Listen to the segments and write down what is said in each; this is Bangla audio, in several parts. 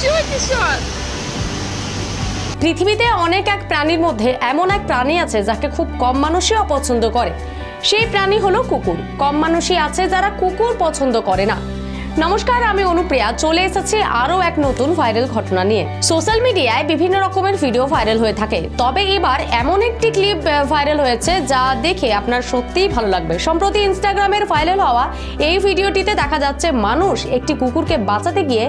Чуй কিশোর পৃথিবীতে অনেক এক প্রাণীর মধ্যে এমন এক প্রাণী আছে যাকে খুব কম মানুষই অপছন্দ করে সেই প্রাণী হলো কুকুর কম মানুষই আছে যারা কুকুর পছন্দ করে না নমস্কার, আমি অনুপ্রিয়া। চলে এসেছি আরও এক নতুন ভাইরাল ঘটনা নিয়ে। সোশ্যাল মিডিয়ায় বিভিন্ন রকমের ভিডিও ভাইরাল হয়ে থাকে। তবে এবার এমন একটি ক্লিপ ভাইরাল হয়েছে যা দেখে আপনার সত্যিই ভালো লাগবে। সম্প্রতি ইনস্টাগ্রামের ভাইরাল হওয়া এই ভিডিওটিতে দেখা যাচ্ছে মানুষ একটি কুকুরকে বাঁচাতে গিয়ে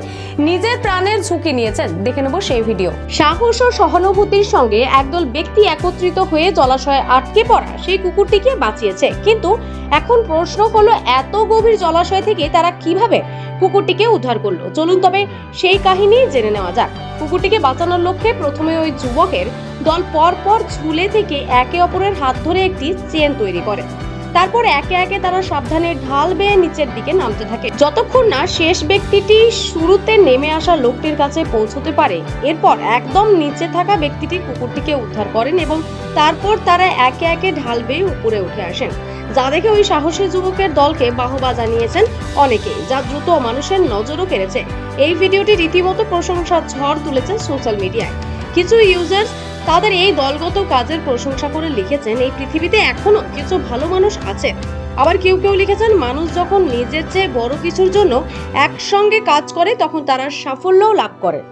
নিজের প্রাণের ঝুঁকি নিয়েছেন। দেখে নেব সেই ভিডিও সাহস ও সহানুভূতির সঙ্গে একদল ব্যক্তি একত্রিত হয়ে জলাশয়ে আটকে পড়া সেই কুকুরটিকে বাঁচিয়েছে। কিন্তু এখন প্রশ্ন হলো এত গভীর জলাশয় থেকে তারা কীভাবে কুকুরটিকে উদ্ধার করল? চলুন তবে সেই কাহিনী জেনে নেওয়া যাক। কুকুরটিকে বাঁচানোর লক্ষ্যে প্রথমে ওই যুবকের দল পর পর ঝুলে থেকে একে অপরের হাত ধরে একটি চেন তৈরি করে। তারপর একে একে তারা সাবধানে ঢাল বেয়ে নিচের দিকে নামতে থাকে। যতক্ষণ না শেষ ব্যক্তিটি শুরুতে নেমে আসা লোকটির কাছে পৌঁছতে পারে, এরপর একদম নিচে থাকা ব্যক্তিটি কুকুরটিকে উদ্ধার করেন এবং তারপর তারা একে একে ঢাল বেয়ে উপরে উঠে আসেন। যা দেখে ওই সাহসী যুবকের দলকে বাহবা জানিয়েছেন অনেকেই, যা দ্রুত মানুষের নজরও কেড়েছে। এই ভিডিওটি রীতিমতো প্রশংসার ঝড় তুলেছে সোশ্যাল মিডিয়ায় কিছু ইউজার্স তাদের এই দলগত কাজের প্রশংসা করে লিখেছেন, এই পৃথিবীতে এখনও কিছু ভালো মানুষ আছে। আবার কেউ কেউ লিখেছেন, মানুষ যখন নিজের চেয়ে বড় কিছুর জন্য একসঙ্গে কাজ করে, তখন তারা সাফল্যও লাভ করে।